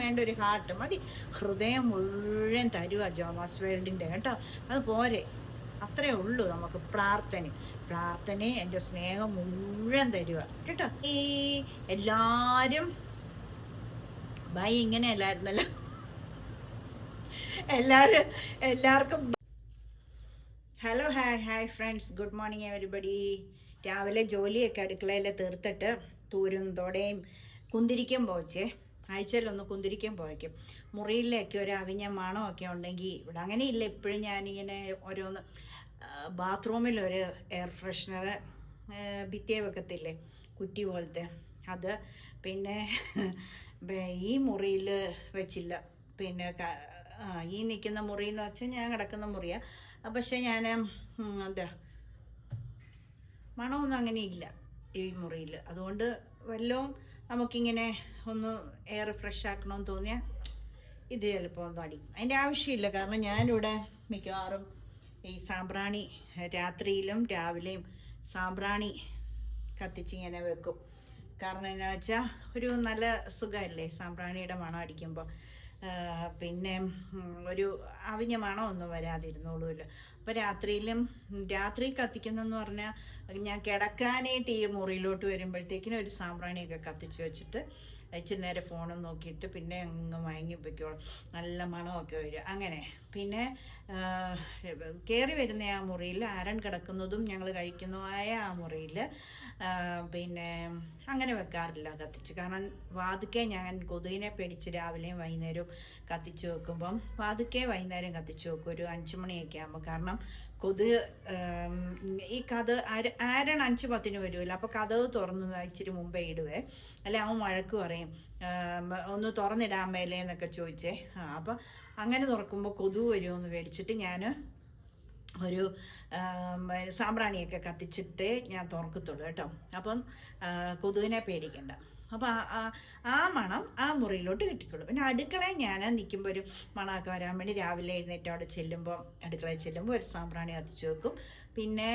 വേണ്ട ഒരു ഹാർട്ട് മതി. ഹൃദയം മുഴുവൻ തരുക ജോമാസ് വേൾഡിന്റെ കേട്ടോ. അത് പോരെ. അത്രേ ഉള്ളൂ നമുക്ക് പ്രാർത്ഥന. പ്രാർത്ഥനയെ എന്റെ സ്നേഹം മുഴുവൻ തരുക കേട്ടോ. ഈ എല്ലാവരും ബൈ ഇങ്ങനെ അല്ലായിരുന്നല്ലോ. എല്ലാവരും എല്ലാവർക്കും hello hi hi friends good morning everybody രാവിലെ ജോലിയൊക്കെ അടുക്കളയിൽ തീർത്തിട്ട് തൂരും തൊടയും കുന്തിരിക്കും പോച്ചേ. ആഴ്ചയിലൊന്ന് കുന്തിരിക്കാൻ പോയിക്കും. മുറിയിലൊക്കെ ഒരു അവിഞ്ഞ മണമൊക്കെ ഉണ്ടെങ്കിൽ ഇവിടെ അങ്ങനെയില്ല. ഇപ്പോഴും ഞാനിങ്ങനെ ഓരോന്ന് ബാത്റൂമിൽ ഒരു എയർ ഫ്രഷ്നർ ഭിത്തിയെ വെക്കത്തില്ലേ കുറ്റി പോലത്തെ. അത് പിന്നെ ഈ മുറിയിൽ വെച്ചില്ല. പിന്നെ ഈ നിൽക്കുന്ന മുറി എന്ന് വെച്ചാൽ ഞാൻ കിടക്കുന്ന മുറിയാണ് പക്ഷെ ഞാൻ എന്താ മണമൊന്നും അങ്ങനെ ഇല്ല ഈ മുറിയിൽ അതുകൊണ്ട് വല്ലതും നമുക്കിങ്ങനെ ഒന്ന് എയർ ഫ്രഷ് ആക്കണമെന്ന് തോന്നിയാൽ ഇത് ചിലപ്പോൾ ഒന്ന് അടിക്കും. അതിന്റെ ആവശ്യമില്ല. കാരണം ഞാനിവിടെ മിക്കവാറും ഈ സാമ്പ്രാണി രാത്രിയിലും രാവിലെയും സാമ്പ്രാണി കത്തിച്ചിങ്ങനെ വെക്കും. കാരണം എന്നാ വെച്ചാൽ ഒരു നല്ല സുഖമല്ലേ സാമ്പ്രാണിയുടെ മണം അടിക്കുമ്പോൾ പിന്നെ ഒരു അവിഞ്ഞ മണമൊന്നും വരാതിരുന്നോളൂല്ലോ. അപ്പോൾ രാത്രിയിലും രാത്രി കത്തിക്കുന്നതെന്ന് പറഞ്ഞാൽ ഞാൻ കിടക്കാനായിട്ട് ഈ മുറിയിലോട്ട് വരുമ്പോഴത്തേക്കിനും ഒരു സാമ്പ്രാണിയൊക്കെ കത്തിച്ച് വെച്ചിട്ട് ഇച്ചിരി നേരെ ഫോണും നോക്കിയിട്ട് പിന്നെ അങ്ങ് മയങ്ങി വയ്ക്കോളും നല്ല മണമൊക്കെ വരും. അങ്ങനെ പിന്നെ കയറി വരുന്ന ആ മുറിയിൽ ആരൻ കിടക്കുന്നതും ഞങ്ങൾ കഴിക്കുന്നതുമായ ആ മുറിയിൽ പിന്നെ അങ്ങനെ വെക്കാറില്ല കത്തിച്ച്. കാരണം വാതുക്കെ ഞാൻ കൊതുകിനെ പേടിച്ച് രാവിലെയും വൈകുന്നേരവും കത്തിച്ച് വെക്കുമ്പം വാതുക്കെ വൈകുന്നേരം കത്തിച്ച് വെക്കും. ഒരു അഞ്ച് മണിയൊക്കെ ആകുമ്പോൾ കാരണം കൊതുക് കൊതു ഈ കഥ ആര് ആരാണ് അഞ്ച് പത്തിന് വരുമല്ലോ അപ്പോൾ കഥവ് തുറന്ന് ഇച്ചിരി മുമ്പേ ഇടുവേ. അല്ലെ അവൻ വഴക്ക് പറയും. ഒന്ന് തുറന്നിടാൻ മേലേ എന്നൊക്കെ ചോദിച്ചേ. അപ്പം അങ്ങനെ തുറക്കുമ്പോൾ കൊതുക് വരുമെന്ന് മേടിച്ചിട്ട് ഞാൻ ഒരു സാമ്പ്രാണിയൊക്കെ കത്തിച്ചിട്ടേ ഞാൻ തുറക്കത്തുള്ളൂ കേട്ടോ. അപ്പം കൊതുവിനെ പേടിക്കണ്ട. അപ്പം ആ- ആ- മണം ആ മുറിയിലോട്ട് കിട്ടിക്കൊള്ളു പിന്നെ അടുക്കളയിൽ ഞാൻ നിൽക്കുമ്പോൾ ഒരു മണമൊക്കെ വരാൻ വേണ്ടി രാവിലെ എഴുന്നേറ്റ് അവിടെ ചെല്ലുമ്പോൾ അടുക്കളയിൽ ചെല്ലുമ്പോൾ ഒരു സാമ്പ്രാണി കത്തിച്ച് വെക്കും. പിന്നെ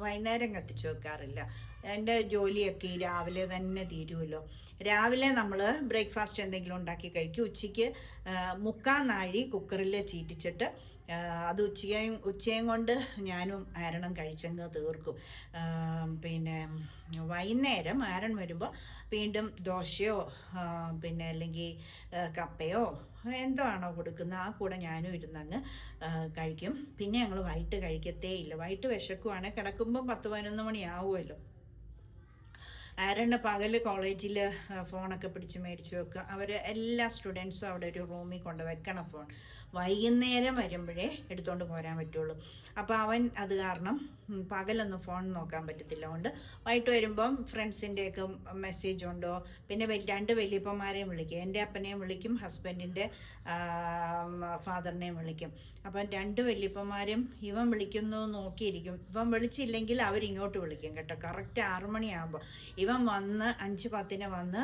വൈകുന്നേരം കത്തിച്ച് വെക്കാറില്ല. എന്റെ ജോലിയൊക്കെ ഈ രാവിലെ തന്നെ തീരുമല്ലോ രാവിലെ നമ്മൾ ബ്രേക്ക്ഫാസ്റ്റ് എന്തെങ്കിലും ഉണ്ടാക്കി കഴിക്കും. ഉച്ചയ്ക്ക് മുക്കാൽ നാഴി കുക്കറിൽ ചീറ്റിച്ചിട്ട് അത് ഉച്ചയും ഉച്ചയും കൊണ്ട് ഞാനും ആരണം കഴിച്ചങ്ങ് തീർക്കും. പിന്നെ വൈകുന്നേരം ആരൺ വരുമ്പോൾ വീണ്ടും ദോശയോ പിന്നെ അല്ലെങ്കിൽ കപ്പയോ എന്തോ ആണോ കൊടുക്കുന്നത് ആ കൂടെ ഞാനും ഇരുന്നങ്ങ് കഴിക്കും. പിന്നെ ഞങ്ങൾ വൈകിട്ട് കഴിക്കത്തേ ഇല്ല വൈകിട്ട് വിശക്കുവാണെങ്കിൽ കിടക്കുമ്പോൾ പത്ത് പതിനൊന്ന് മണിയാവുമല്ലോ ആരണ്ണ പകൽ കോളേജിൽ ഫോണൊക്കെ പിടിച്ച് മേടിച്ച് വെക്കുക. അവർ എല്ലാ സ്റ്റുഡൻസും അവിടെ ഒരു റൂമിൽ കൊണ്ട് വെക്കണം ഫോൺ. വൈകുന്നേരം വരുമ്പോഴേ എടുത്തുകൊണ്ട് പോരാൻ പറ്റുള്ളൂ. അപ്പോൾ അവൻ അത് കാരണം പകലൊന്നും ഫോൺ നോക്കാൻ പറ്റത്തില്ല. അതുകൊണ്ട് വൈകിട്ട് വരുമ്പം ഫ്രണ്ട്സിന്റെയൊക്കെ മെസ്സേജ് ഉണ്ടോ പിന്നെ രണ്ട് വലിയപ്പന്മാരെയും വിളിക്കും. എന്റെ അപ്പനെയും വിളിക്കും ഹസ്ബൻഡിന്റെ ഫാദറിനെയും വിളിക്കും. അപ്പം രണ്ട് വലിയപ്പന്മാരും ഇവൻ വിളിക്കുന്നു നോക്കിയിരിക്കും. ഇവൻ വിളിച്ചില്ലെങ്കിൽ അവരിങ്ങോട്ട് വിളിക്കും കേട്ടോ. കറക്റ്റ് ആറ് മണിയാകുമ്പോൾ ഇവൻ വന്ന് അഞ്ച് പത്തിന് വന്ന്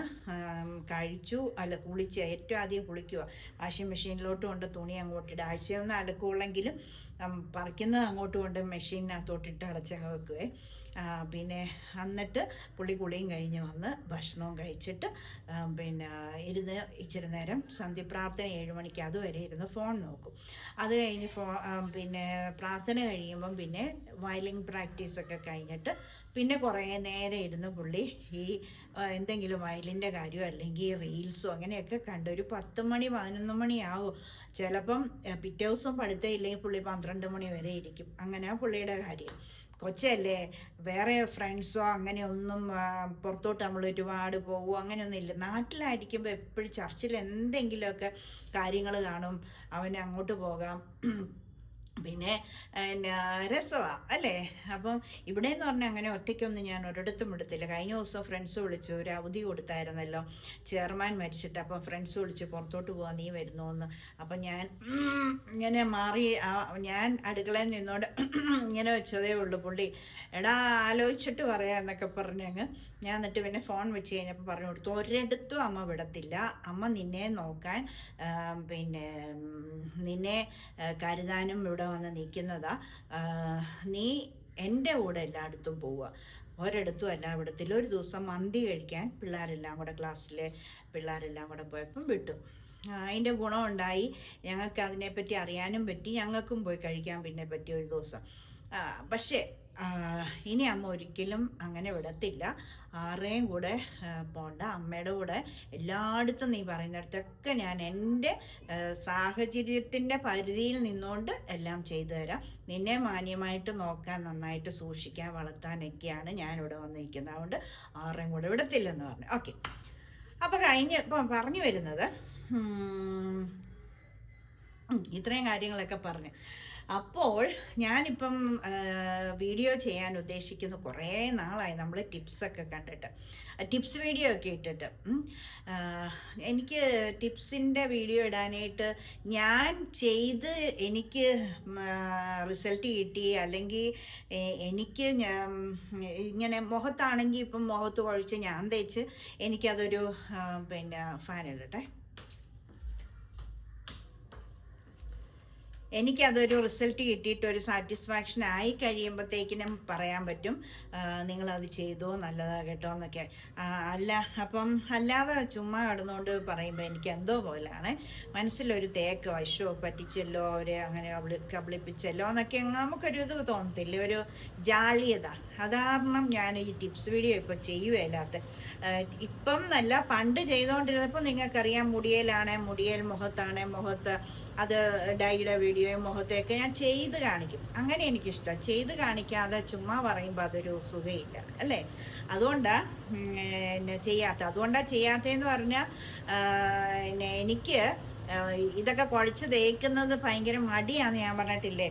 കഴിച്ചു അല്ല കുളിച്ച് ഏറ്റവും ആദ്യം കുളിക്കുക. വാഷിംഗ് മെഷീനിലോട്ട് കൊണ്ട് തുണി അങ്ങോട്ട് ഇടുക ആഴ്ചയൊന്നും അലക്കുള്ളെങ്കിലും പറിക്കുന്നത് അങ്ങോട്ട് കൊണ്ട് മെഷീനകത്തോട്ടിട്ട് അടച്ചങ്ങ് വെക്കുവേ പിന്നെ എന്നിട്ട് പുള്ളി കുളിയും കഴിഞ്ഞ് വന്ന് ഭക്ഷണവും കഴിച്ചിട്ട് പിന്നെ ഇരുന്ന് ഇച്ചിരി നേരം സന്ധ്യപ്രാർത്ഥന ഏഴ് മണിക്ക് അതുവരെ ഇരുന്ന് ഫോൺ നോക്കും. അത് കഴിഞ്ഞ് ഫോ പിന്നെ പ്രാർത്ഥന കഴിയുമ്പം പിന്നെ വയലിൻ പ്രാക്ടീസൊക്കെ കഴിഞ്ഞിട്ട് പിന്നെ കുറേ നേരം ഇരുന്ന് പുള്ളി ഈ എന്തെങ്കിലും വയലിന്റെ കാര്യമോ അല്ലെങ്കിൽ റീൽസോ അങ്ങനെയൊക്കെ കണ്ട് ഒരു പത്ത് മണി പതിനൊന്ന് മണിയാവും ചിലപ്പം പിറ്റേ ദിവസം പഠിത്തം ഇല്ലെങ്കിൽ പുള്ളി പന്ത്രണ്ട് മണി വരെ ഇരിക്കും. അങ്ങനെ പുള്ളിയുടെ കാര്യം. കൊച്ചല്ലേ വേറെ ഫ്രണ്ട്സോ അങ്ങനെയൊന്നും പുറത്തോട്ട് നമ്മൾ ഒരുപാട് പോകുമോ അങ്ങനെയൊന്നും ഇല്ല. നാട്ടിലായിരിക്കുമ്പോൾ എപ്പോഴും ചർച്ചിൽ എന്തെങ്കിലുമൊക്കെ കാര്യങ്ങൾ കാണും. അവന് അങ്ങോട്ട് പോകാം. പിന്നെ രസമാണ് അല്ലേ? അപ്പം ഇവിടെ എന്ന് പറഞ്ഞാൽ അങ്ങനെ ഒറ്റയ്ക്കൊന്നും ഞാൻ ഒരിടത്തും വിടത്തില്ല. കഴിഞ്ഞ ദിവസം ഫ്രണ്ട്സ് വിളിച്ചു ഒരു അവധി കൊടുത്തായിരുന്നല്ലോ. ചെയർമാൻ മരിച്ചിട്ട് അപ്പം ഫ്രണ്ട്സ് വിളിച്ച് പുറത്തോട്ട് പോകാൻ നീ വരുന്നു എന്ന് അപ്പം ഞാൻ ഇങ്ങനെ മാറി ഞാൻ അടുക്കളയിൽ നിന്നോണ്ട് ഇങ്ങനെ വെച്ചതേ ഉള്ളു. പുള്ളി എടാ ആലോചിച്ചിട്ട് പറയാം എന്നൊക്കെ പറഞ്ഞങ്ങ് ഞാൻ എന്നിട്ട് പിന്നെ ഫോൺ വെച്ച് കഴിഞ്ഞപ്പോൾ പറഞ്ഞു കൊടുത്തു ഒരിടത്തും അമ്മ വിടത്തില്ല. അമ്മ നിന്നെ നോക്കാൻ പിന്നെ നിന്നെ കരുതാനും ഇവിടെ വന്ന് നിൽക്കുന്നതാ. നീ എന്റെ കൂടെ എല്ലായിടത്തും പോവുക. ഒരിടത്തും അല്ല ഇവിടത്തിൽ ഒരു ദിവസം മന്തി കഴിക്കാൻ പിള്ളേരെല്ലാം കൂടെ ക്ലാസ്സിലെ പിള്ളേരെല്ലാം കൂടെ പോയപ്പം വിട്ടു. അതിന്റെ ഗുണമുണ്ടായി. ഞങ്ങൾക്ക് അതിനെപ്പറ്റി അറിയാനും പറ്റി. ഞങ്ങൾക്കും പോയി കഴിക്കാൻ പിന്നെ പറ്റി ഒരു ദിവസം. പക്ഷേ ഇനി അമ്മ ഒരിക്കലും അങ്ങനെ വിടത്തില്ല. ആരുടെയും കൂടെ പോണ്ട. അമ്മയുടെ കൂടെ എല്ലായിടത്തും നീ പറയുന്നിടത്തൊക്കെ ഞാൻ എന്റെ സാഹചര്യത്തിന്റെ പരിധിയിൽ നിന്നുകൊണ്ട് എല്ലാം ചെയ്തു തരാം. നിന്നെ മാന്യമായിട്ട് നോക്കാൻ നന്നായിട്ട് സൂക്ഷിക്കാൻ വളർത്താനൊക്കെയാണ് ഞാനിവിടെ വന്നിരിക്കുന്നത്. അതുകൊണ്ട് ആരുടെയും കൂടെ വിടത്തില്ലെന്ന് പറഞ്ഞു. ഓക്കെ. അപ്പോൾ കഴിഞ്ഞ് ഇപ്പം പറഞ്ഞു വരുന്നത് ഇത്രയും കാര്യങ്ങളൊക്കെ പറഞ്ഞു. അപ്പോൾ ഞാനിപ്പം വീഡിയോ ചെയ്യാൻ ഉദ്ദേശിക്കുന്ന കുറേ നാളായി നമ്മൾ ടിപ്സൊക്കെ കണ്ടിട്ട്. ടിപ്സ് വീഡിയോ ഒക്കെ ഇട്ടിട്ട്. എനിക്ക് ടിപ്സിന്റെ വീഡിയോ ഇടാനായിട്ട് ഞാൻ ചെയ്ത് എനിക്ക് റിസൾട്ട് കിട്ടി. അല്ലെങ്കിൽ എനിക്ക് ഇങ്ങനെ മുഖത്താണെങ്കിൽ ഇപ്പം മുഖത്ത് കുഴച്ച് ഞാൻ തേച്ച് എനിക്കതൊരു പിന്നെ ഫാൻ ഇടട്ടെ. എനിക്കതൊരു റിസൾട്ട് കിട്ടിയിട്ട് ഒരു സാറ്റിസ്ഫാക്ഷൻ ആയി കഴിയുമ്പോഴത്തേക്കിനും പറയാൻ പറ്റും. നിങ്ങളത് ചെയ്തോ നല്ലതാ കേട്ടോ എന്നൊക്കെ. അല്ല അപ്പം അല്ലാതെ ചുമ്മാ കിടന്നുകൊണ്ട് പറയുമ്പോൾ എനിക്ക് എന്തോ പോലെയാണ് മനസ്സിലൊരു തേക്ക് വശോ പറ്റിച്ചല്ലോ അവരെ അങ്ങനെ കബളി കബളിപ്പിച്ചല്ലോ എന്നൊക്കെ നമുക്കൊരു ഇത് തോന്നത്തില്ല. ഒരു ജാള്യത. അതാരണം ഞാൻ ഈ ടിപ്സ് വീഡിയോ ഇപ്പം ചെയ്യുകയില്ലാത്ത ഇപ്പം എന്നല്ല പണ്ട് ചെയ്തുകൊണ്ടിരുന്നപ്പോൾ നിങ്ങൾക്കറിയാം മുടിയലാണ് മുടിയൽ മുഖത്താണ് മുഖത്ത് അത് ഡൈയുടെ വീഡിയോയും മുഖത്തെയൊക്കെ ഞാൻ ചെയ്ത് കാണിക്കും. അങ്ങനെ എനിക്കിഷ്ടം. ചെയ്ത് കാണിക്കാതെ ചുമ്മാ പറയുമ്പോൾ അതൊരു സുഖമില്ല അല്ലേ? അതുകൊണ്ടാണ് പിന്നെ ചെയ്യാത്ത. അതുകൊണ്ടാണ് ചെയ്യാത്തതെന്ന് പറഞ്ഞാൽ എനിക്ക് ഇതൊക്കെ കുഴച്ച് തേക്കുന്നത് ഭയങ്കര മടിയാന്ന് ഞാൻ പറഞ്ഞിട്ടില്ലേ.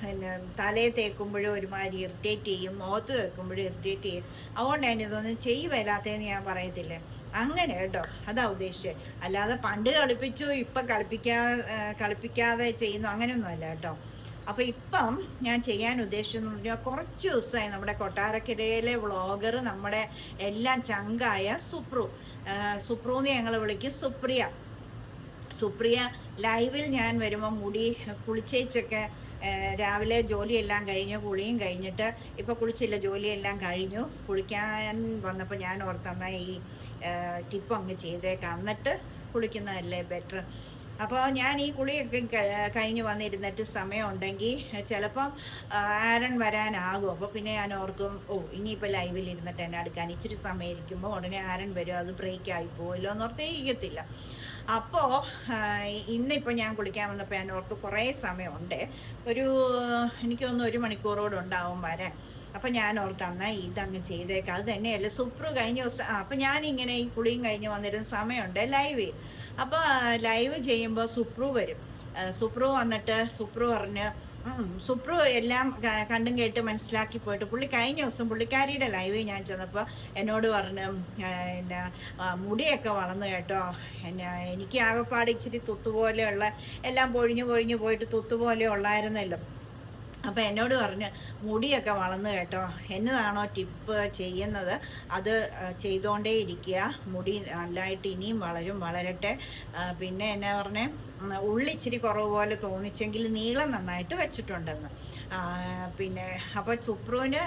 പിന്നെ തലയെ തേക്കുമ്പോഴും ഒരുമാതിരി ഇറിറ്റേറ്റ് ചെയ്യും മുഖത്ത് തേക്കുമ്പോഴും ഇറിറ്റേറ്റ് ചെയ്യും. അതുകൊണ്ട് തന്നെ ഇതൊന്നും ചെയ്യ വരാത്തതെന്ന് ഞാൻ പറയത്തില്ലേ. അങ്ങനെ കേട്ടോ അതാ ഉദ്ദേശിച്ചത് അല്ലാതെ പണ്ട് കളിപ്പിച്ചു ഇപ്പം കളിപ്പിക്കാ കളിപ്പിക്കാതെ ചെയ്യുന്നു അങ്ങനെയൊന്നുമല്ല കേട്ടോ. അപ്പോൾ ഇപ്പം ഞാൻ ചെയ്യാൻ ഉദ്ദേശിച്ചെന്ന് പറഞ്ഞാൽ കുറച്ച് ദിവസമായി നമ്മുടെ കൊട്ടാരക്കരയിലെ വ്ളോഗർ നമ്മുടെ എല്ലാം ചങ്കായ സുപ്രു. സുപ്രു എന്ന് ഞങ്ങൾ വിളിക്കും സുപ്രിയ. സുപ്രിയ ലൈവിൽ ഞാൻ വരുമ്പോൾ മുടി കുളിച്ചേച്ചൊക്കെ രാവിലെ ജോലിയെല്ലാം കഴിഞ്ഞു കുളിയും കഴിഞ്ഞിട്ട് ഇപ്പോൾ കുളിച്ചില്ല ജോലിയെല്ലാം കഴിഞ്ഞു. കുളിക്കാൻ വന്നപ്പോൾ ഞാൻ ഓർത്തെന്നാ ഈ ടിപ്പ് അങ്ങ് ചെയ്തേക്കാം. എന്നിട്ട് കുളിക്കുന്നതല്ലേ ബെറ്റർ അപ്പോൾ ഞാൻ ഈ കുളിയൊക്കെ കഴിഞ്ഞു വന്നിരുന്നിട്ട് സമയമുണ്ടെങ്കിൽ ചിലപ്പം ആരൻ വരാനാകും. അപ്പോൾ പിന്നെ ഞാൻ ഓർക്കും ഓ ഇനിയിപ്പോൾ ലൈവിൽ ഇരുന്നിട്ട് എന്നെ അടുക്കാൻ ഇച്ചിരി സമയം ഇരിക്കുമ്പോൾ ഉടനെ ആരൻ വരും അത് ബ്രേക്ക് ആയി പോയല്ലോ എന്നോർത്തേ ഇരിക്കത്തില്ല അപ്പോൾ ഇന്നിപ്പോൾ ഞാൻ കുളിക്കാൻ വന്നപ്പോൾ ഞാൻ ഓർത്ത് കുറേ സമയമുണ്ട്. ഒരു എനിക്ക് തോന്നുന്നു ഒരു മണിക്കൂറോട് ഉണ്ടാവും വരെ അപ്പം ഞാൻ ഓർത്തന്ന ഇതങ്ങ് ചെയ്തേക്കാം. അത് തന്നെയല്ലേ സുപ്രു കഴിഞ്ഞ ദിവസം അപ്പം ഞാനിങ്ങനെ ഈ കുളിയും കഴിഞ്ഞ് വന്നിരുന്ന സമയമുണ്ട് ലൈവ്. അപ്പോൾ ലൈവ് ചെയ്യുമ്പോൾ സുപ്രു വരും. സുപ്രു വന്നിട്ട് സുപ്രു പറഞ്ഞ് സുപ്രു എല്ലാം കണ്ടും കേട്ട് മനസ്സിലാക്കി പോയിട്ട് പുള്ളി കഴിഞ്ഞ ദിവസം പുള്ളിക്കാരിയുടെ ലൈവ് ഞാൻ ചെന്നപ്പോൾ എന്നോട് പറഞ്ഞു എന്നാ മുടിയൊക്കെ വളർന്നു കേട്ടോ. എന്നാ എനിക്ക് ആകെപ്പാട് ഇച്ചിരി തുത്തുപോലെയുള്ള എല്ലാം പൊഴിഞ്ഞു പൊഴിഞ്ഞു പോയിട്ട് തുത്തുപോലെ ഉള്ളായിരുന്നല്ലോ. അപ്പം എന്നോട് പറഞ്ഞ് മുടിയൊക്കെ വളർന്നു കേട്ടോ. എന്നതാണോ ടിപ്പ് ചെയ്യുന്നത്? അത് ചെയ്തുകൊണ്ടേ ഇരിക്കുക. മുടി നല്ലതായിട്ട് ഇനിയും വളരും വളരട്ടെ. പിന്നെ എന്നെ പറഞ്ഞേ ഉള്ളിച്ചിരി കുറവ് പോലെ തോന്നിച്ചെങ്കിൽ നീളം നന്നായിട്ട് വെച്ചിട്ടുണ്ടെന്ന്. പിന്നെ അപ്പോൾ സുപ്രുവിന്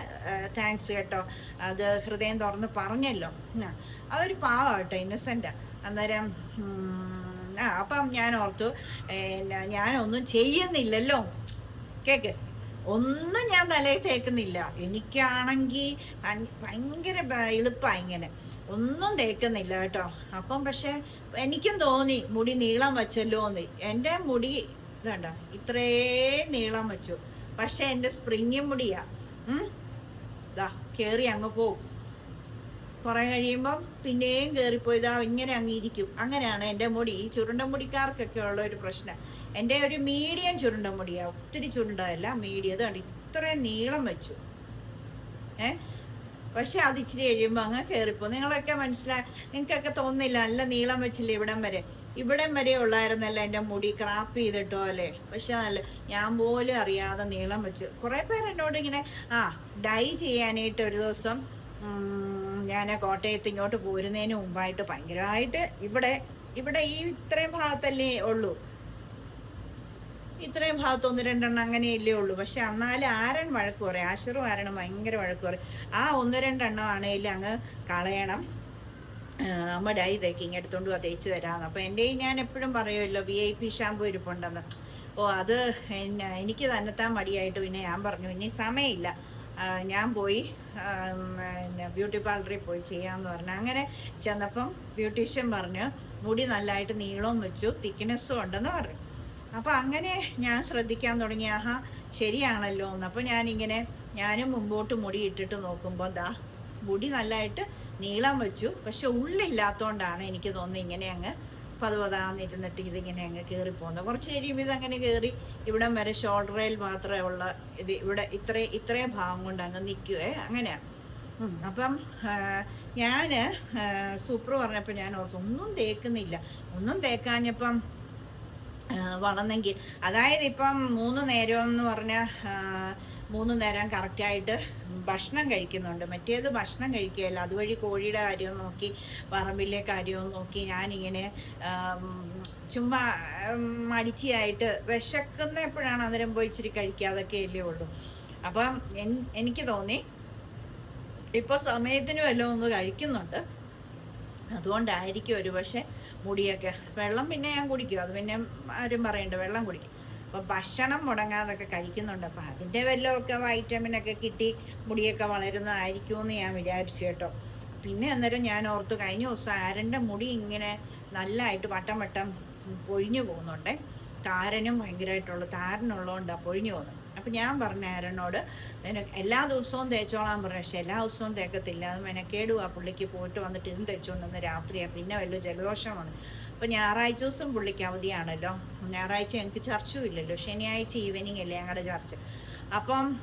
താങ്ക്സ് കേട്ടോ. അത് ഹൃദയം തുറന്ന് പറഞ്ഞല്ലോ. അതൊരു പാവം കേട്ടോ ഇന്നസെന്റ് അന്നേരം ആ അപ്പം ഞാൻ ഓർത്തു ഞാനൊന്നും ചെയ്യുന്നില്ലല്ലോ. കേക്ക്. ഒന്നും ഞാൻ തലയിൽ തേക്കുന്നില്ല. എനിക്കാണെങ്കിൽ ഭയങ്കര എളുപ്പമാണ് എളുപ്പാ ഇങ്ങനെ. ഒന്നും തേക്കുന്നില്ല കേട്ടോ. അപ്പം പക്ഷെ എനിക്കും തോന്നി മുടി നീളം വച്ചല്ലോ എന്ന് എന്റെ മുടി ഇതണ്ട ഇത്രേ നീളം വെച്ചു. പക്ഷെ എന്റെ സ്പ്രിങ് മുടിയാ. ഇതാ കയറി അങ്ങ് പോവും. കുറെ കഴിയുമ്പം പിന്നെയും കയറിപ്പോയി ഇതാ ഇങ്ങനെ അങ്ങ് ഇരിക്കും. അങ്ങനെയാണ് എന്റെ മുടി. ഈ ചുരുണ്ട മുടിക്കാർക്കൊക്കെ ഉള്ള ഒരു പ്രശ്നം. എന്റെ ഒരു മീഡിയം ചുരുണ്ട മുടിയാ ഒത്തിരി ചുരുണ്ടതല്ല മീഡിയം കണ്ട് ഇത്രയും നീളം വെച്ചു. ഏ? പക്ഷെ അത് ഇച്ചിരി കഴിയുമ്പോൾ അങ്ങ് കയറിപ്പോ നിങ്ങളൊക്കെ മനസ്സിലാ നിങ്ങൾക്കൊക്കെ തോന്നില്ല നല്ല നീളം വെച്ചില്ല ഇവിടം വരെ? ഇവിടം വരെ ഉള്ളായിരുന്നല്ല എന്റെ മുടി ക്രാപ്പ് ചെയ്തിട്ടോ അല്ലേ? പക്ഷെ നല്ല ഞാൻ പോലും അറിയാതെ നീളം വെച്ച്. കുറേ പേർ എന്നോട് ഇങ്ങനെ ആ ഡൈ ചെയ്യാനായിട്ട് ഒരു ദിവസം ഞാൻ കോട്ടയത്ത് ഇങ്ങോട്ട് പോരുന്നതിന് മുമ്പായിട്ട് ഭയങ്കരമായിട്ട് ഇവിടെ ഇവിടെ ഈ ഇത്രയും ഭാഗത്തല്ലേ ഉള്ളൂ. ഇത്രയും ഭാഗത്ത് ഒന്ന് രണ്ടെണ്ണം അങ്ങനെയല്ലേ ഉള്ളൂ. പക്ഷെ എന്നാലും ആരൻ വഴക്ക് പറയും. ആശുറും ആരണം ഭയങ്കര വഴക്ക് പറയും. ആ ഒന്ന് രണ്ടെണ്ണം ആണെങ്കിലും അങ്ങ് കളയണം. അമ്മ ഡൈ തേക്കിങ് എടുത്തോണ്ട് വാ തേച്ച് തരാമെന്ന് അപ്പം എന്റെ ഞാൻ എപ്പോഴും പറയുമല്ലോ വി ഐ പി ഷാമ്പു ഇരിപ്പുണ്ടെന്ന്. ഓ അത് എനിക്ക് തന്നെത്താൻ മടിയായിട്ട് പിന്നെ ഞാൻ പറഞ്ഞു. ഇനി സമയമില്ല. ഞാൻ പോയി ബ്യൂട്ടി പാർലറിൽ പോയി ചെയ്യാമെന്ന് പറഞ്ഞു. അങ്ങനെ ചെന്നപ്പം ബ്യൂട്ടീഷ്യൻ പറഞ്ഞു മുടി നല്ലതായിട്ട് നീളവും വെച്ചു തിക്നെസ്സും ഉണ്ടെന്ന് പറഞ്ഞു. അപ്പം അങ്ങനെ ഞാൻ ശ്രദ്ധിക്കാൻ തുടങ്ങി. ആഹാ ശരിയാണല്ലോ എന്ന്. അപ്പം ഞാനിങ്ങനെ ഞാനും മുമ്പോട്ട് മുടി ഇട്ടിട്ട് നോക്കുമ്പോൾ ദാ മുടി നല്ലതായിട്ട് നീളം വെച്ചു. പക്ഷെ ഉള്ളില്ലാത്തതുകൊണ്ടാണ് എനിക്ക് തോന്നുന്നത് ഇങ്ങനെ അങ്ങ് പതുപതാന്നിരുന്നിട്ട് ഇതിങ്ങനെ അങ്ങ് കയറി പോകുന്നത് കുറച്ച് കഴിയുമ്പോൾ ഇതങ്ങനെ കയറി ഇവിടം വരെ ഷോൾഡറിൽ മാത്രമേ ഉള്ള ഇത് ഇവിടെ ഇത്രേ ഇത്രയും ഭാഗം കൊണ്ട് അങ്ങ് നിൽക്കുവേ. അങ്ങനെയാണ് അപ്പം ഞാൻ സൂപ്പർ പറഞ്ഞപ്പോൾ ഞാൻ ഓർത്തു ഒന്നും തേക്കുന്നില്ല. ഒന്നും തേക്കാഞ്ഞപ്പം വളർന്നെങ്കിൽ. അതായത് ഇപ്പം മൂന്ന് നേരം എന്ന് പറഞ്ഞാൽ മൂന്ന് നേരം കറക്റ്റായിട്ട് ഭക്ഷണം കഴിക്കുന്നുണ്ട്. മറ്റേത് ഭക്ഷണം കഴിക്കുകയല്ല. അതുവഴി കോഴിയുടെ കാര്യവും നോക്കി പറമ്പിലെ കാര്യവും നോക്കി ഞാനിങ്ങനെ ചുമ്മാ മടിച്ചിയായിട്ട് വിശക്കുന്ന എപ്പോഴാണ് അന്നേരം പോയി ഇച്ചിരി കഴിക്കാതൊക്കെ അല്ലേ ഉള്ളൂ. അപ്പം എനിക്ക് തോന്നി ഇപ്പോൾ സമയത്തിന് വല്ലതും ഒന്ന് കഴിക്കുന്നുണ്ട്. അതുകൊണ്ടായിരിക്കും ഒരു പക്ഷേ മുടിയൊക്കെ. വെള്ളം പിന്നെ ഞാൻ കുടിക്കും. അത് പിന്നെ ആരും പറയണ്ട. വെള്ളം കുടിക്കും. അപ്പം ഭക്ഷണം മുടങ്ങാതൊക്കെ കഴിക്കുന്നുണ്ട്. അപ്പം അതിന്റെ വല്ലതൊക്കെ വൈറ്റമിനൊക്കെ കിട്ടി മുടിയൊക്കെ വളരുന്നതായിരിക്കും എന്ന് ഞാൻ വിചാരിച്ചു കേട്ടോ. പിന്നെ അന്നേരം ഞാൻ ഓർത്തു കഴിഞ്ഞ ദിവസം ആരന്റെ മുടി ഇങ്ങനെ നല്ലതായിട്ട് വട്ടം വട്ടം പൊഴിഞ്ഞു പോകുന്നുണ്ടേ. താരനും ഭയങ്കരമായിട്ടുള്ള താരനുള്ളതുകൊണ്ടാണ് പൊഴിഞ്ഞു പോകുന്നത്. അപ്പം ഞാൻ പറഞ്ഞ ആരനോട് എല്ലാ ദിവസവും തേച്ചോളാൻ പറഞ്ഞു. പക്ഷെ എല്ലാ ദിവസവും തേക്കത്തില്ല. അത് ആ പുള്ളിക്ക് പോയിട്ട് വന്നിട്ട് ഇതും തേച്ചുകൊണ്ടുവന്ന് രാത്രിയാണ് പിന്നെ വല്ല ജലദോഷമാണ്. അപ്പം ഞായറാഴ്ച ദിവസം പുള്ളിക്ക് അവധിയാണല്ലോ. ഞായറാഴ്ച എനിക്ക് ചർച്ചും ഇല്ലല്ലോ. ശനിയാഴ്ച ഈവനിങ് അല്ലേ ഞങ്ങളുടെ ചർച്ച. അപ്പം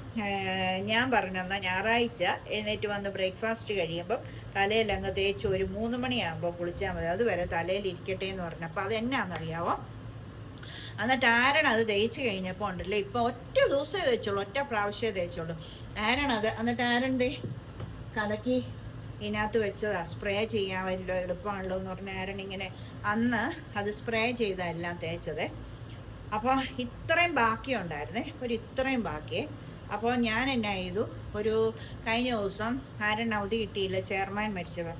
ഞാൻ പറഞ്ഞു എന്നാൽ ഞായറാഴ്ച എഴുന്നേറ്റ് വന്ന് ബ്രേക്ക്ഫാസ്റ്റ് കഴിയുമ്പം തലയിൽ അങ്ങ് തേച്ച് ഒരു മൂന്ന് മണിയാകുമ്പോൾ കുളിച്ചാൽ മതി. അതുവരെ തലയിൽ ഇരിക്കട്ടെ എന്ന് പറഞ്ഞു. അപ്പം അതെന്നാണെന്നറിയാവോ എന്നിട്ട് ആരാണ് അത് തേച്ച് കഴിഞ്ഞപ്പോൾ ഉണ്ടല്ലോ? ഇപ്പൊ ഒറ്റ ദിവസമേ തേച്ചുള്ളൂ ഒറ്റ പ്രാവശ്യമേ തേച്ചുള്ളൂ. ആരാണത് എന്നിട്ട് ദേ കലക്കി ഇതിനകത്ത് വെച്ചതാ. സ്പ്രേ ചെയ്യാമല്ലോ എളുപ്പമാണല്ലോ എന്ന് പറഞ്ഞ ആരൺ ഇങ്ങനെ അന്ന് അത് സ്പ്രേ ചെയ്താ തേച്ചത്. അപ്പോൾ ഇത്രയും ബാക്കിയുണ്ടായിരുന്നേ ഒരു ഇത്രയും ബാക്കി. അപ്പോൾ ഞാൻ എന്നാ ചെയ്തു? ഒരു കഴിഞ്ഞ ദിവസം ആരൻ അവധി കിട്ടിയില്ല ചെയർമാൻ മരിച്ചത്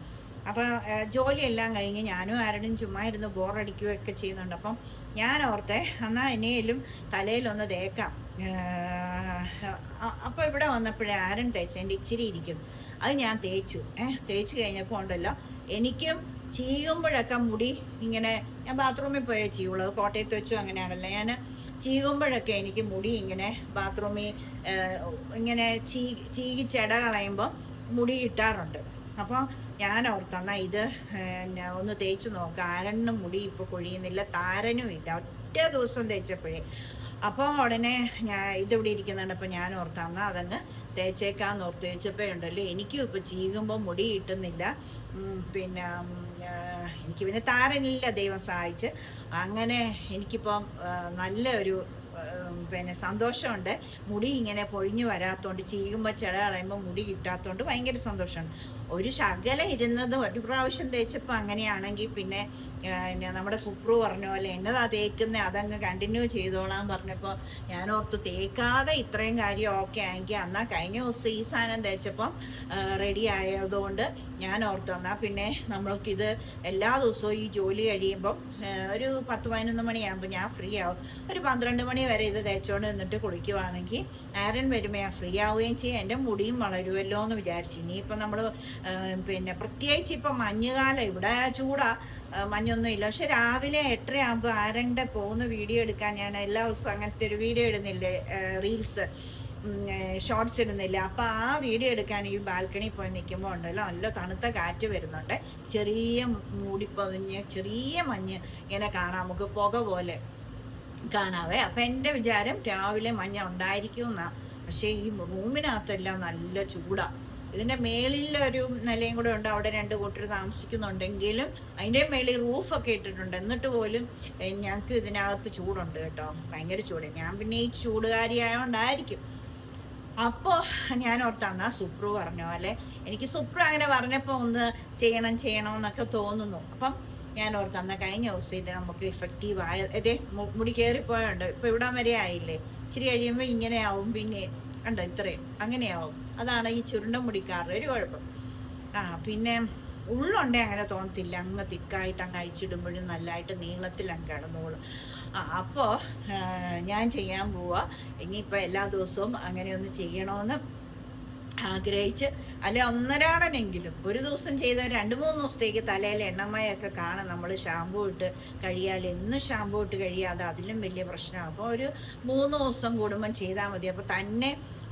അപ്പോൾ ജോലിയെല്ലാം കഴിഞ്ഞ് ഞാനും ആരുടെയും ചുമ്മാ ഇരുന്ന് ബോറടിക്കുകയൊക്കെ ചെയ്യുന്നുണ്ട്. അപ്പം ഞാൻ ഓർത്തെ എന്നാൽ എന്നെയും തലയിലൊന്ന് തേക്കാം. അപ്പോൾ ഇവിടെ വന്നപ്പോഴേ ആരൻ തേച്ച എന്റെ ഇച്ചിരി ഇരിക്കും. അത് ഞാൻ തേച്ചു. ഏഹ് തേച്ച് കഴിഞ്ഞപ്പോൾ ഉണ്ടല്ലോ എനിക്കും ചീകുമ്പോഴൊക്കെ മുടി ഇങ്ങനെ ഞാൻ ബാത്റൂമിൽ പോയേ ചെയ്യുള്ളൂ. കോട്ടയത്ത് വെച്ചു അങ്ങനെയാണല്ലോ. ഞാൻ ചീകുമ്പോഴൊക്കെ എനിക്ക് മുടി ഇങ്ങനെ ബാത്റൂമിൽ ഇങ്ങനെ ചീ ചീകി ചെട കളയുമ്പോൾ മുടി കിട്ടാറുണ്ട്. അപ്പോൾ ഞാൻ ഓർത്തെന്നാൽ ഇത് ഒന്ന് തേച്ച് നോക്കാം. ആരണ്ണും മുടി ഇപ്പോൾ കൊഴിയുന്നില്ല താരനും ഇല്ല. ഒറ്റ ദിവസം തേച്ചപ്പോഴേ. അപ്പോൾ ഉടനെ ഞാൻ ഇതിവിടെ ഇരിക്കുന്നുണ്ട്. അപ്പോൾ ഞാൻ ഓർത്താണ് അതങ്ങ് തേച്ചേക്കാന്ന് ഓർത്ത് തേച്ചപ്പോൾ ഉണ്ടല്ലോ. എനിക്കും ഇപ്പോൾ ചീകുമ്പോൾ മുടി കിട്ടുന്നില്ല. പിന്നെ എനിക്ക് പിന്നെ താരനില്ല ദൈവം സഹായിച്ച്. അങ്ങനെ എനിക്കിപ്പം നല്ല ഒരു പിന്നെ സന്തോഷമുണ്ട്. മുടി ഇങ്ങനെ പൊഴിഞ്ഞു വരാത്തോണ്ട് ചീകുമ്പോൾ ചെട കളയുമ്പോൾ മുടി കിട്ടാത്തോണ്ട് ഭയങ്കര സന്തോഷമുണ്ട്. ഒരു ശകല ഇരുന്നത് ഒരു പ്രാവശ്യം തേച്ചപ്പോൾ അങ്ങനെയാണെങ്കിൽ പിന്നെ നമ്മുടെ സുപ്രു പറഞ്ഞ പോലെ എന്നതാ തേക്കുന്നത് അതങ്ങ് കണ്ടിന്യൂ ചെയ്തോളാം പറഞ്ഞപ്പോൾ ഞാൻ ഓർത്തു തേക്കാതെ ഇത്രയും കാര്യം ഓക്കെ ആയെങ്കിൽ എന്നാൽ കഴിഞ്ഞ ദിവസം ഈ സാധനം തേച്ചപ്പം റെഡി ആയതുകൊണ്ട് ഞാൻ ഓർത്തു എന്നാൽ പിന്നെ നമ്മൾക്കിത് എല്ലാ ദിവസവും ഈ ജോലി കഴിയുമ്പം ഒരു പത്ത് പതിനൊന്ന് മണിയാകുമ്പോൾ ഞാൻ ഫ്രീ ആവും. ഒരു പന്ത്രണ്ട് മണി വരെ ഇത് തേച്ചുകൊണ്ട് നിന്നിട്ട് കുളിക്കുവാണെങ്കിൽ ആരൻ വരുമ്പോൾ ഫ്രീ ആവുകയും ചെയ്യും. എന്റെ മുടിയും വളരുമല്ലോ എന്ന് വിചാരിച്ചു. ഇനിയിപ്പം നമ്മൾ പിന്നെ പ്രത്യേകിച്ച് ഇപ്പം മഞ്ഞുകാലം. ഇവിടെ ചൂടാ ആ, മഞ്ഞൊന്നും ഇല്ല. പക്ഷെ രാവിലെ എട്ടര ആകുമ്പോൾ ആരന്റെ പോകുന്ന വീഡിയോ എടുക്കാൻ ഞാൻ എല്ലാ ദിവസവും അങ്ങനത്തെ ഒരു വീഡിയോ ഇടുന്നില്ലേ? റീൽസ് ഷോർട്സ് ഇടുന്നില്ല? അപ്പോൾ ആ വീഡിയോ എടുക്കാൻ ഈ ബാൽക്കണി പോയി നിൽക്കുമ്പോൾ ഉണ്ടല്ലോ. നല്ല തണുത്ത കാറ്റ് വരുന്നുണ്ട്. ചെറിയ മൂടിപ്പതിഞ്ഞ് ചെറിയ മഞ്ഞ് ഇങ്ങനെ കാണാം. നമുക്ക് പുക പോലെ. കാണാവേ. അപ്പം എന്റെ വിചാരം രാവിലെ മഞ്ഞ ഉണ്ടായിരിക്കും എന്നാ പക്ഷേ ഈ റൂമിനകത്തെല്ലാം നല്ല ചൂടാ. ഇതിന്റെ ഒരു നിലയും കൂടെ ഉണ്ട്. അവിടെ രണ്ട് കൂട്ടർ താമസിക്കുന്നുണ്ടെങ്കിലും അതിന്റെ മേളിൽ റൂഫൊക്കെ ഇട്ടിട്ടുണ്ട്. എന്നിട്ട് പോലും ഞങ്ങൾക്ക് ഇതിനകത്ത് ചൂടുണ്ട് കേട്ടോ. ഭയങ്കര ചൂട്. ഞാൻ പിന്നെ ഈ ചൂടുകാരിയായോണ്ടായിരിക്കും. അപ്പോൾ ഞാൻ ഓർത്താണ് സുപ്രു പറഞ്ഞ പോലെ എനിക്ക് സുപ്രു അങ്ങനെ പറഞ്ഞപ്പോൾ ഒന്ന് ചെയ്യണം ചെയ്യണം എന്നൊക്കെ തോന്നുന്നു. അപ്പം ഞാൻ ഓർത്ത് അന്ന് കഴിഞ്ഞ ദിവസം ഇത് നമുക്ക് ഇഫക്റ്റീവ് ആയ അതെ മുടി കയറിപ്പോയുണ്ട് ഇപ്പൊ ഇവിടം വരെ ആയില്ലേ? ഇച്ചിരി കഴിയുമ്പോൾ ഇങ്ങനെയാവും പിന്നെ കണ്ടോ ഇത്രയും? അങ്ങനെയാവും. അതാണ് ഈ ചുരുണ്ട മുടിക്കാരുടെ ഒരു കുഴപ്പം. ആ പിന്നെ ഉള്ളുണ്ടേ അങ്ങനെ തോന്നത്തില്ല. അങ്ങ് തിക്കായിട്ട് അങ്ങ് അഴിച്ചിടുമ്പോഴും നല്ലതായിട്ട് നീളത്തിൽ അങ്ങ് കിടന്നോളും. അപ്പോൾ ഞാൻ ചെയ്യാൻ പോവാ. ഇനിയിപ്പോൾ എല്ലാ ദിവസവും അങ്ങനെയൊന്ന് ചെയ്യണമെന്ന് ആഗ്രഹിച്ച് അല്ലെ ഒന്നരാടനെങ്കിലും ഒരു ദിവസം ചെയ്ത രണ്ട് മൂന്ന് ദിവസത്തേക്ക് തലയിൽ എണ്ണമയൊക്കെ കാണും. നമ്മൾ ഷാമ്പൂ ഇട്ട് കഴിയാൽ എന്നും ഷാമ്പൂ ഇട്ട് കഴിയാതെ അതിലും വലിയ പ്രശ്നമാണ് അപ്പോൾ ഒരു മൂന്ന് ദിവസം കൂടുമ്പം ചെയ്താൽ മതി. അപ്പോൾ തന്നെ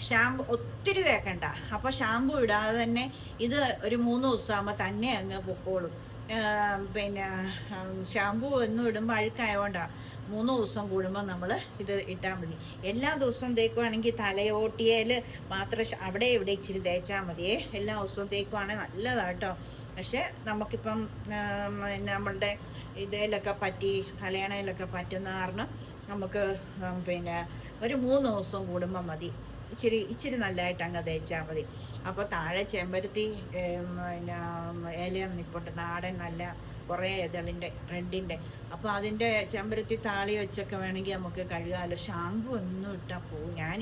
ഷാമ്പു ഒത്തിരി തേക്കണ്ട. അപ്പോൾ ഷാമ്പൂ ഇടാതെ തന്നെ ഇത് ഒരു മൂന്ന് ദിവസം ആകുമ്പോൾ തന്നെ അങ്ങ് പൊക്കോളും. പിന്നെ ഷാമ്പു ഒന്നും ഇടുമ്പോൾ അഴുക്കായതുകൊണ്ടാണ് മൂന്ന് ദിവസം കൂടുമ്പോൾ നമ്മൾ ഇത് ഇട്ടാൽ മതി. എല്ലാ ദിവസവും തേക്കുവാണെങ്കിൽ തലയോട്ടിയേൽ മാത്രം അവിടെ ഇവിടെ ഇച്ചിരി തേച്ചാൽ മതിയേ. എല്ലാ ദിവസവും തേക്കുവാണെങ്കിൽ നല്ലതാട്ടോ. പക്ഷെ നമുക്കിപ്പം നമ്മളുടെ ഇതിലൊക്കെ പറ്റി തലയണയിലൊക്കെ പറ്റുന്ന കാരണം നമുക്ക് പിന്നെ ഒരു മൂന്ന് ദിവസം കൂടുമ്പോൾ മതി. ഇച്ചിരി ഇച്ചിരി നല്ലതായിട്ട് അങ്ങ് തേച്ചാൽ മതി. അപ്പോൾ താഴെ ചെമ്പരത്തി പിന്നെ ഏലം നിപ്പുണ്ട്. നാടൻ നല്ല കുറേ ഇതളിന്റെ റെഡിന്റെ അപ്പോൾ അതിന്റെ ചെമ്പരത്തി താളി വെച്ചൊക്കെ വേണമെങ്കിൽ നമുക്ക് കഴുകാമല്ലോ ഷാമ്പു ഒന്നും ഇട്ടാൽ പോവും ഞാൻ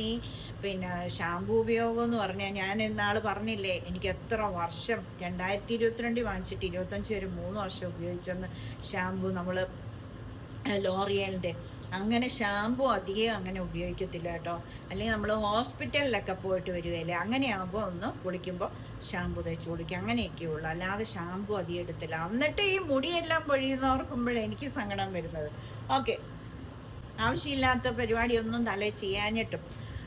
പിന്നെ ഷാമ്പു ഉപയോഗം എന്ന് പറഞ്ഞാൽ ഞാൻ ഇന്നാൾ പറഞ്ഞില്ലേ എനിക്ക് എത്ര വർഷം രണ്ടായിരത്തി ഇരുപത്തിരണ്ടിൽ വാങ്ങിച്ചിട്ട് ഇരുപത്തഞ്ച് വരെ മൂന്ന് വർഷം ഉപയോഗിച്ചെന്ന്. ഷാമ്പു നമ്മൾ ലോറിയലിന്റെ. അങ്ങനെ ഷാമ്പു അധികം അങ്ങനെ ഉപയോഗിക്കത്തില്ല കേട്ടോ. അല്ലെങ്കിൽ നമ്മൾ ഹോസ്പിറ്റലിലൊക്കെ പോയിട്ട് വരുവല്ലേ അങ്ങനെയാകുമ്പോൾ ഒന്ന് കുളിക്കുമ്പോൾ ഷാമ്പു തേച്ച് കുളിക്കുക അങ്ങനെയൊക്കെ ഉള്ളൂ. അല്ലാതെ ഷാമ്പു അധികം എടുത്തില്ല. എന്നിട്ട് ഈ മുടിയെല്ലാം പൊഴിയുന്നവർക്കുമ്പോഴേ എനിക്ക് സങ്കടം വരുന്നത്. ഓക്കെ. ആവശ്യമില്ലാത്ത പരിപാടിയൊന്നും തലേ ചെയ്യാഞ്ഞിട്ടും.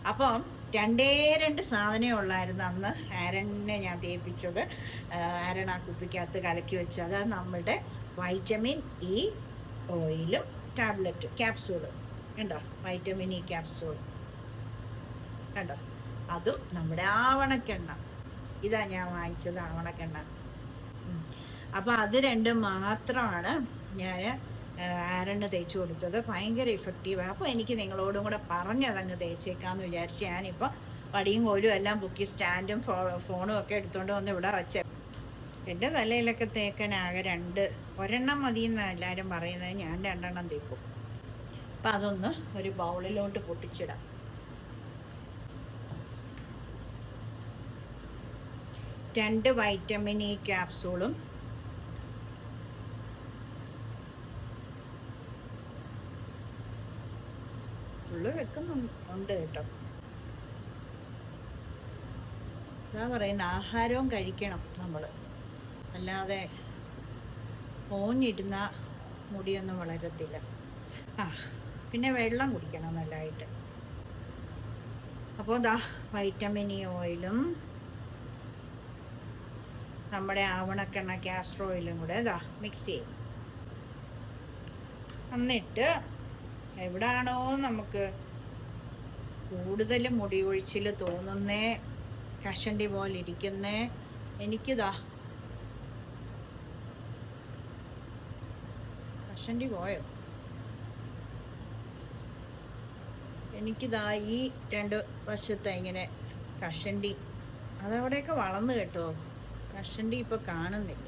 അപ്പം രണ്ടേ രണ്ട് സാധനമേ ഉള്ളായിരുന്നു അന്ന് ആരനെ ഞാൻ തേപ്പിച്ചത്. ആരൻ ആ കുപ്പിക്കകത്ത് കലക്കി വെച്ചത്. നമ്മളുടെ വൈറ്റമിൻ ഇ ഓയിലും ടാബ്ലറ്റ് ക്യാപ്സൂൾ കണ്ടോ? വൈറ്റമിൻ ഇ ക്യാപ്സൂൾ കണ്ടോ? അതും നമ്മുടെ ആവണക്കെണ്ണ. ഇതാ ഞാൻ വാങ്ങിച്ചത് ആവണക്കെണ്ണ. അപ്പോൾ അപ്പൊ അത് രണ്ടും മാത്രമാണ് ഞാൻ ആരണ് തേച്ച് കൊടുത്തത്. ഭയങ്കര ഇഫക്റ്റീവാണ് അപ്പോൾ എനിക്ക് നിങ്ങളോടും കൂടെ പറഞ്ഞതങ്ങ് തേച്ചേക്കാന്ന് വിചാരിച്ച് ഞാനിപ്പോൾ വടിയും കോലും എല്ലാം ബുക്കി സ്റ്റാൻഡും ഫോണും ഒക്കെ എടുത്തുകൊണ്ട് വന്ന് ഇവിടെ വെച്ച. എന്റെ തലയിലൊക്കെ തേക്കാൻ ആകെ രണ്ട് ഒരെണ്ണം മതി എന്നാണ് എല്ലാവരും പറയുന്നത്. ഞാൻ രണ്ടെണ്ണം തേക്കും. അപ്പം അതൊന്ന് ഒരു ബൗളിലോട്ട് പൊട്ടിച്ചിടാം. രണ്ട് വൈറ്റമിൻ ഇ ക്യാപ്സൂളും ഉള്ളു വെക്കുന്നുണ്ട് കേട്ടോ. അതാ പറയുന്ന ആഹാരവും കഴിക്കണം നമ്മൾ അല്ലാതെ ഓഞ്ഞിരുന്ന മുടിയൊന്നും വളരത്തില്ല. ആ പിന്നെ വെള്ളം കുടിക്കണം നല്ലതായിട്ട്. അപ്പോൾ ദാ വൈറ്റമിൻ ഇ ഓയിലും നമ്മുടെ ആവണക്കെണ്ണ കാസ്റ്റർ ഓയിലും കൂടെ ദാ മിക്സ് ചെയ്യും. എന്നിട്ട് എവിടാണോ നമുക്ക് കൂടുതൽ മുടി ഒഴിച്ചിൽ തോന്നുന്നേ കഷണ്ടി പോലെ ഇരിക്കുന്നേ എനിക്കിതാ കഷണ്ടി പോയോ എനിക്കിതാ ഈ രണ്ട് വശത്തെ ഇങ്ങനെ കഷണ്ടി അതവിടെയൊക്കെ വളർന്നു കേട്ടോ. കഷണ്ടി ഇപ്പൊ കാണുന്നില്ല.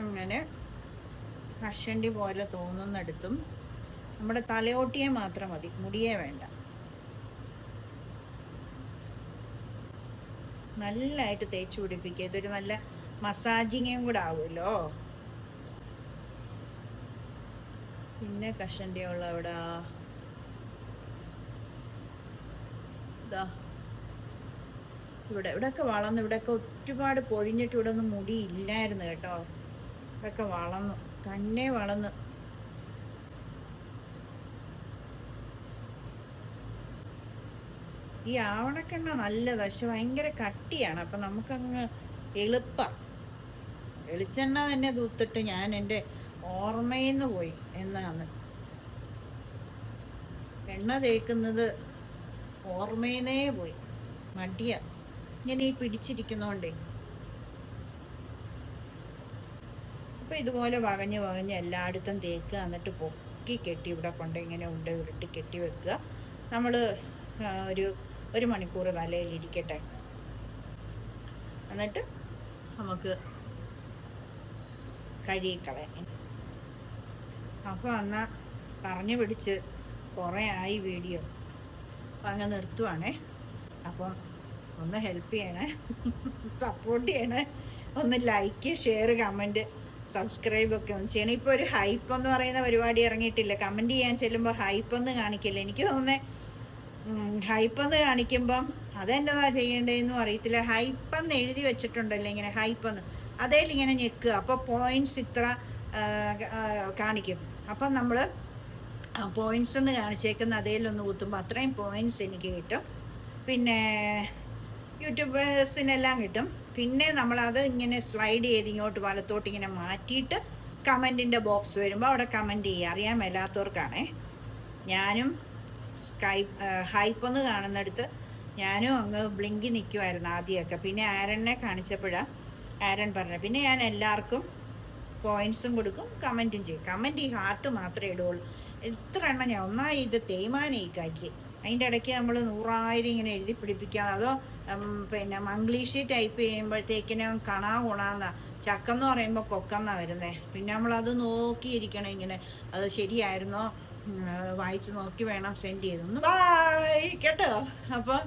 അങ്ങനെ കഷണ്ടി പോലെ തോന്നുന്നിടത്തും നമ്മുടെ തലയോട്ടിയെ മാത്രം മതി മുടിയേ വേണ്ട. നല്ലതായിട്ട് തേച്ച് പിടിപ്പിക്കുക ഇതൊരു നല്ല മസാജിങ്ങും കൂടെ ആവുമല്ലോ. പിന്നെ കഷണ്ടിയുള്ള അവിടെ. ഇതാ ഇവിടെ ഇവിടെയൊക്കെ വളർന്നു ഇവിടെയൊക്കെ ഒരുപാട് പൊഴിഞ്ഞിട്ട് ഇവിടെ ഒന്നും മുടി ഇല്ലായിരുന്നു കേട്ടോ. ഇവിടെയൊക്കെ വളർന്നു തന്നെ വളർന്നു. ഈ ആവണക്കെണ്ണ നല്ലത് പക്ഷെ ഭയങ്കര കട്ടിയാണ്. അപ്പം നമുക്കങ്ങ് എളുപ്പം. വെളിച്ചെണ്ണ തന്നെ തൂത്തിട്ട് ഞാൻ എന്റെ ഓർമ്മയിൽ നിന്ന് പോയി എന്നാണ്. എണ്ണ തേക്കുന്നത് ഓർമ്മയിന്നേ പോയി. മടിയ. ഇങ്ങനെ ഈ പിടിച്ചിരിക്കുന്നോണ്ടേ. അപ്പൊ ഇതുപോലെ വകഞ്ഞ് വകഞ്ഞ് എല്ലായിടത്തും തേക്കുക എന്നിട്ട് പൊക്കി കെട്ടി ഇവിടെ കൊണ്ട് ഇങ്ങനെ ഉണ്ട് ഉരുട്ടി കെട്ടി വെക്കുക. നമ്മൾ ഒരു ഒരു മണിക്കൂർ വലയിൽ ഇരിക്കട്ടെ. എന്നിട്ട് നമുക്ക് കഴുകിക്കളയാം. അപ്പോൾ എന്നാൽ പറഞ്ഞു പിടിച്ച് കുറേ ആയി വീഡിയോ. അപ്പം അങ്ങ് നിർത്തുവാണേ. അപ്പം ഒന്ന് ഹെൽപ്പ് ചെയ്യണേ. സപ്പോർട്ട് ചെയ്യണേ. ഒന്ന് ലൈക്ക് ഷെയർ കമന്റ് സബ്സ്ക്രൈബ് ഒക്കെ ഒന്ന് ചെയ്യണം. ഇപ്പോൾ ഒരു ഹൈപ്പ് എന്ന് പറയുന്ന പരിപാടി ഇറങ്ങിയിട്ടില്ല. കമന്റ് ചെയ്യാൻ ചെല്ലുമ്പോൾ ഹൈപ്പ് എന്ന് കാണിക്കില്ല. എനിക്ക് തോന്നുന്നത് ഹൈപ്പ് എന്ന് കാണിക്കുമ്പം അതെന്നതാ ചെയ്യേണ്ടതെന്നും അറിയത്തില്ല. ഹൈപ്പ് എന്ന് എഴുതി വെച്ചിട്ടുണ്ടല്ലോ ഇങ്ങനെ ഹൈപ്പ് എന്ന്. അതേൽ ഇങ്ങനെ ഞെക്കുക അപ്പോൾ പോയിന്റ്സ് ഇത്ര കാണിക്കും. അപ്പം നമ്മൾ പോയിന്റ്സ് എന്ന് കാണിച്ചേക്കുന്ന അതേലൊന്ന് കുത്തുമ്പോൾ അത്രയും പോയിന്റ്സ് എനിക്ക് കിട്ടും. പിന്നെ യൂട്യൂബേഴ്സിനെല്ലാം കിട്ടും. പിന്നെ നമ്മളത് ഇങ്ങനെ സ്ലൈഡ് ചെയ്ത് ഇങ്ങോട്ട് വലത്തോട്ട് ഇങ്ങനെ മാറ്റിയിട്ട് കമന്റിന്റെ ബോക്സ് വരുമ്പോൾ അവിടെ കമന്റ് ചെയ്യുക അറിയാൻ മേലാത്തവർക്കാണേ. ഞാനും സ്കൈ ഹൈപ്പ് ഒന്ന് കാണുന്നിടത്ത് ഞാനും അങ്ങ് ബ്ലിങ്കി നിൽക്കുമായിരുന്നു ആദ്യമൊക്കെ. പിന്നെ ആരനെ കാണിച്ചപ്പോഴാണ് ആരൻ പറഞ്ഞത്. പിന്നെ ഞാൻ എല്ലാവർക്കും പോയിന്റ്സും കൊടുക്കും കമന്റും ചെയ്യും. കമന്റ് ഈ ഹാർട്ട് മാത്രമേ ഇടുകയുള്ളൂ. എത്ര എണ്ണം ഞാൻ ഒന്നായി ഇത് തേയ്മാനേക്കാക്കി അതിന്റെ ഇടയ്ക്ക് നമ്മൾ നൂറായിരം ഇങ്ങനെ എഴുതി പിടിപ്പിക്കാം. അതോ പിന്നെ മംഗ്ലീഷ് ടൈപ്പ് ചെയ്യുമ്പോഴത്തേക്കിനും കണാ ഗുണാന്ന ചക്കെന്ന് പറയുമ്പോൾ കൊക്കെന്നാ വരുന്നത് പിന്നെ നമ്മളത് നോക്കിയിരിക്കണം ഇങ്ങനെ. അത് ശരിയായിരുന്നോ? വായിച്ചു നോക്കി വേണം സെൻഡ് ചെയ്തൊന്ന്. കേട്ടോ? അപ്പം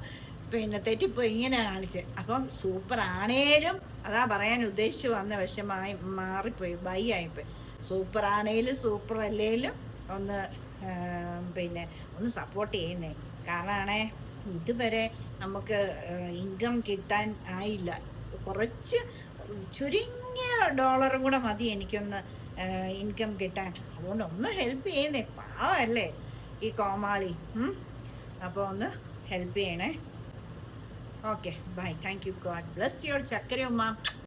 പിന്നെ തെറ്റിപ്പോ ഇങ്ങനെ കാണിച്ച്. അപ്പം സൂപ്പർ ആണേലും അതാ പറയാൻ ഉദ്ദേശിച്ചു വന്ന വിഷമായി മാറിപ്പോയി. ബൈ ആയിപ്പോയി. സൂപ്പർ ആണേലും സൂപ്പർ അല്ലേലും ഒന്ന് പിന്നെ ഒന്ന് സപ്പോർട്ട് ചെയ്യുന്നേ. കാരണമാണേ ഇതുവരെ നമുക്ക് ഇൻകം കിട്ടാൻ ആയില്ല. കുറച്ച് ചുരുങ്ങിയ ഡോളറും കൂടെ മതി എനിക്കൊന്ന് ഇൻകം കിട്ടാൻ. അതുകൊണ്ട് ഒന്ന് ഹെൽപ്പ് ചെയ്യുന്നേ. പാവല്ലേ ഈ കോമാളി. അപ്പോൾ ഒന്ന് ഹെൽപ്പ് ചെയ്യണേ. Okay bye thank you God bless your ചക്കര ഉമ്മ